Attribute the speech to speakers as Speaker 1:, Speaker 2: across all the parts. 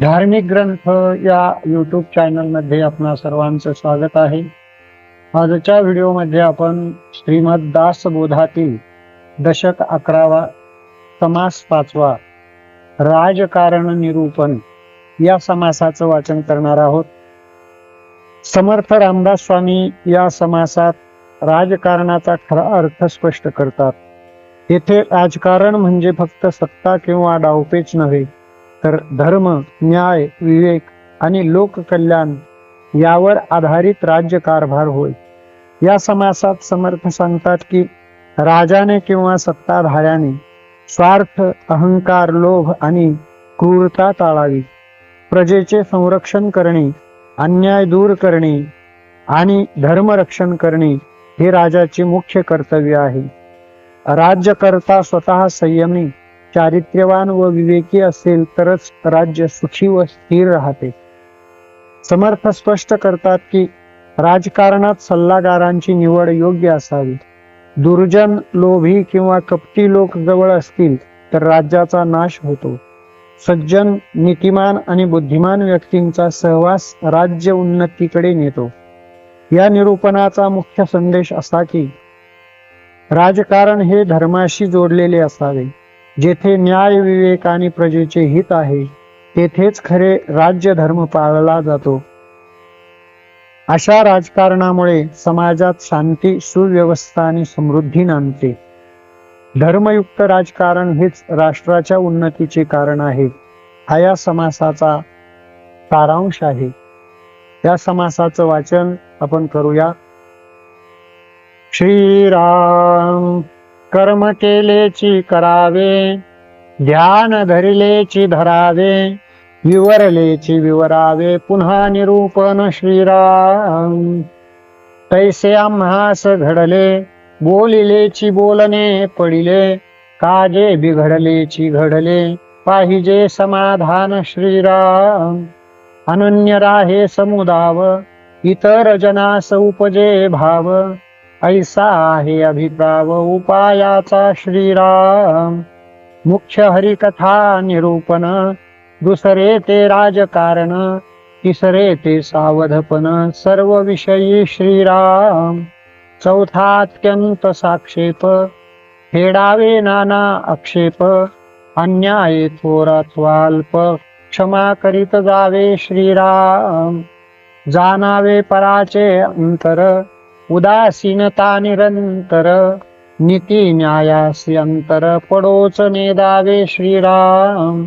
Speaker 1: धार्मिक ग्रंथ या यूट्यूब चॅनलमध्ये आपणा सर्वांचं स्वागत आहे. आजच्या व्हिडिओमध्ये आपण श्रीमद दासबोधातील दशक अकरावा समास पाचवा राजकारण निरूपण या समासाचं वाचन करणार आहोत. समर्थ रामदास स्वामी या समासात राजकारणाचा खरा अर्थ स्पष्ट करतात. येथे राजकारण म्हणजे फक्त सत्ता किंवा डावपेच नव्हे तर धर्म न्याय विवेक आणि लोककल्याण यावर आधारित राज्यकारभार होय. या समासात समर्थ सांगतात की राजाने किंवा सत्ताधाऱ्याने स्वार्थ अहंकार लोभ आणि क्रूरता टाळावी. प्रजेचे संरक्षण करणे अन्याय दूर करणे आणि धर्मरक्षण करणे हे राजाचे मुख्य कर्तव्य आहे. राज्यकर्ता स्वतः संयमी चारित्र्यवान व विवेकी असेल तरच राज्य सुखी व स्थिर राहते. समर्थ स्पष्ट करतात की राजकारणात सल्लागारांची निवड योग्य असावी. दुर्जन लोभी किंवा कपटी लोक जवळ असतील तर राज्याचा नाश होतो. सज्जन नीतिमान आणि बुद्धिमान व्यक्तींचा सहवास राज्य उन्नतीकडे नेतो. या निरूपणाचा मुख्य संदेश असा की राजकारण हे धर्माशी जोडलेले असावे. जेथे न्याय विवेक आणि प्रजेचे हित आहे तेथेच खरे राज्य धर्म पाळला जातो. अशा राजकारणामुळे समाजात शांती सुव्यवस्था आणि समृद्धी नांदते. धर्मयुक्त राजकारण हेच राष्ट्राच्या उन्नतीचे कारण आहे. हा या समासाचा सारांश आहे. या समासाचं वाचन आपण करूया. श्रीराम कर्म केलेची करावे ध्यान धरिलेची धरावे विवरलेची विवरावे पुन्हा निरूपण श्रीराम. तैसे आम्हास घडले बोलिलेची बोलणे पडिले काजे बिघडलेची घडले पाहिजे समाधान श्रीराम. अनन्य राहे समुदाव इतर जनास उपजे भाव ऐसा आहे अभिप्राव उपायाचा श्रीराम। मुख्य हरिकथा निरूपण दुसरे ते राजकारण तिसरे ते सावधपण सर्व विषयी श्रीराम। चौथा अत्यंत साक्षेप फेडावे नाना आक्षेप अन्याय थोर अथवा क्षमा करीत जावे श्रीराम। जाणावे पराचे अंतर उदासीनता निरंतर नीती न्यायासी अंतर पडोच नेदावे श्रीराम।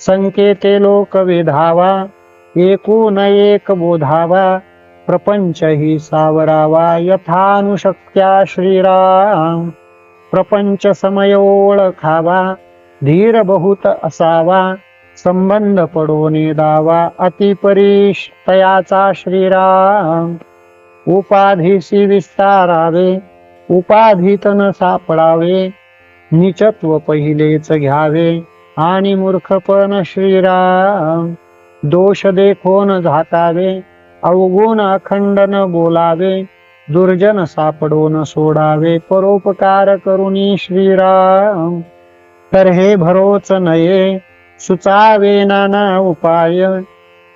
Speaker 1: संकेते लोक वेधावा एकूण एक बोधावा प्रपंच ही सावरावा यथानुशक्त्या श्रीराम। प्रपंच समय ओळखावा धीर बहुत असावा संबंध पडो नेदावा अतिपरीश तयाचा श्रीराम। उपाधीशी विस्तारावे उपाधीतन सापडावे निचत्व पहिलेच घ्यावे. आणि मूर्खपण श्रीराम दोष देखोन झाकावे अवगुण अखंडन बोलावे दुर्जन सापडून सोडावे परोपकार करुणी श्रीराम. तर हे भरोच नये सुचावे नाना उपाय.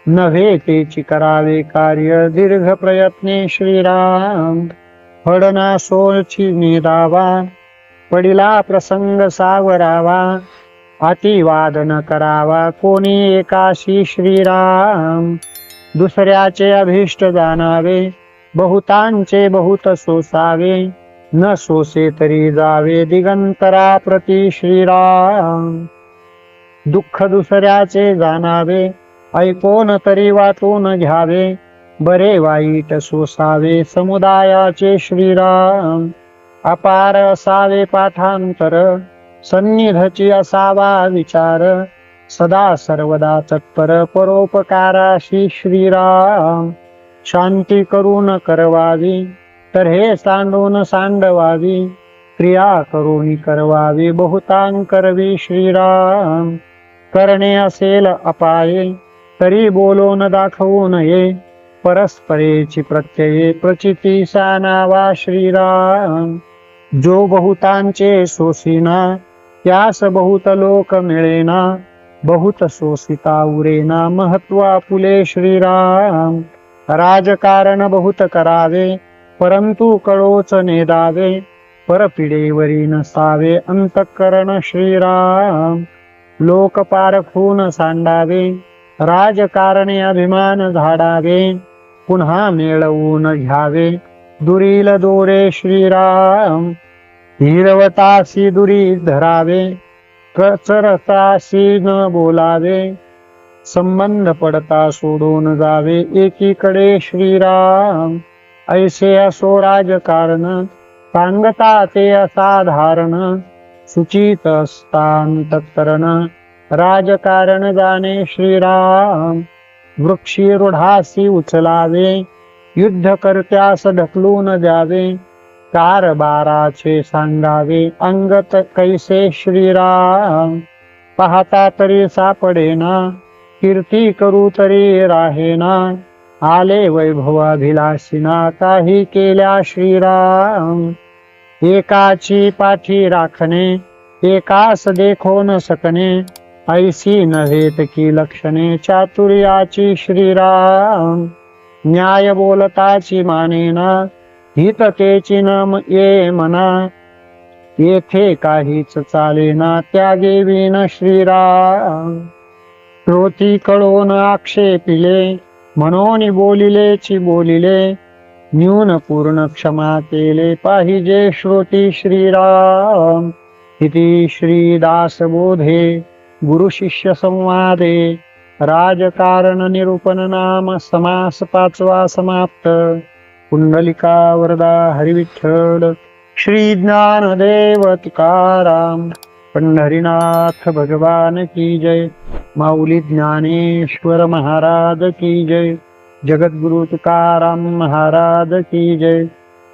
Speaker 1: नव्हे तेची करावे कार्य दीर्घ प्रयत्ने श्रीराम। फडना सोलची निदावा पडिला प्रसंग सावरावा अतिवाद न करावा कोणी एकाशी श्रीराम। दुसऱ्याचे अभिष्ट जाणावे बहुतांचे बहुत सोसावे न सोसे तरी जावे दिगंतरा प्रती श्रीराम। दुःख दुसऱ्याचे जाणावे ऐकून तरी वाचून घ्यावे. बरे वाईट सोसावे समुदायाचे श्रीराम. अपार असावे पाठांतर. सन्निधची असावा विचार. सदा सर्वदा तत्पर परोपकाराशी श्रीराम. शांती करून करवावी तर हे सांडून सांडवावी. क्रिया करून करवावी बहुतां करवी श्रीराम. करणे असेल अपाये तरी बोलून दाखवू नये. परस्परेची प्रत्यये प्रचिती सानावा श्रीराम. जो बहुतांचे सोसिना त्यास बहुत लोक मिळेना. बहुत शोषिता उरेना महत्वा फुले श्रीराम. राजकारण बहुत करावे परंतु कळोच नेदावे. परपिडेवरी नसावे अंतकरण श्रीराम. लोक पारखून सांडावे. राजकारणे अभिमान झाडावे पुन्हा मिळवून घ्यावे. दुरील दोरे श्रीराम हिरवतासी दुरी धरावे. कचरताशी न बोलावे. संबंध पडता सोडून जावे. एकीकडे श्रीराम ऐसे असो राजकारण. सांगता ते असाधारण. सुचित असतांतकरण. राजकारण जाणे श्रीराम वृक्षी रुढासी उचलावे युद्ध करत्यास ढकलून द्यावे कारबाराचे सांगावे अंगत कैसे श्रीराम पाहता तरी सापडेना कीर्ती करू तरी राहेना आले वैभवाभिलाषीना काही केल्या श्रीराम. एकाची पाठी राखणे एकास देखो न सकणे ऐसी नव्हेत की लक्षणे चातुर्याची श्रीराम. न्याय बोलताची मानेना हिततेची न ये मना. येथे काहीच चालेना त्यागे विन श्रीराम. श्रोती कळोन आक्षेपिले म्हणून बोलिलेची बोलिले. न्यून पूर्ण क्षमा केले पाहिजे श्रोती श्रीराम. इति श्रीदासबोधे गुरु शिष्य संवादे। राजकारण निरूपण नाम समास पाचवा समाप्त। कुंडलिका वरदा हरिविठ्ठल। श्री ज्ञानदेव तुकाराम। पंढरीनाथ भगवान की जय। माऊली ज्ञानेश्वर महाराज की जय। जगद्गुरु तुकाराम महाराज की जय।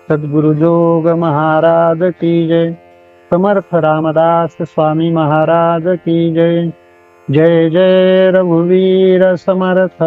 Speaker 1: सद्गुरु जोग महाराज की जय। समर्थ रामदास स्वामी महाराज की जय. जय जय रघुवीर समर्थ.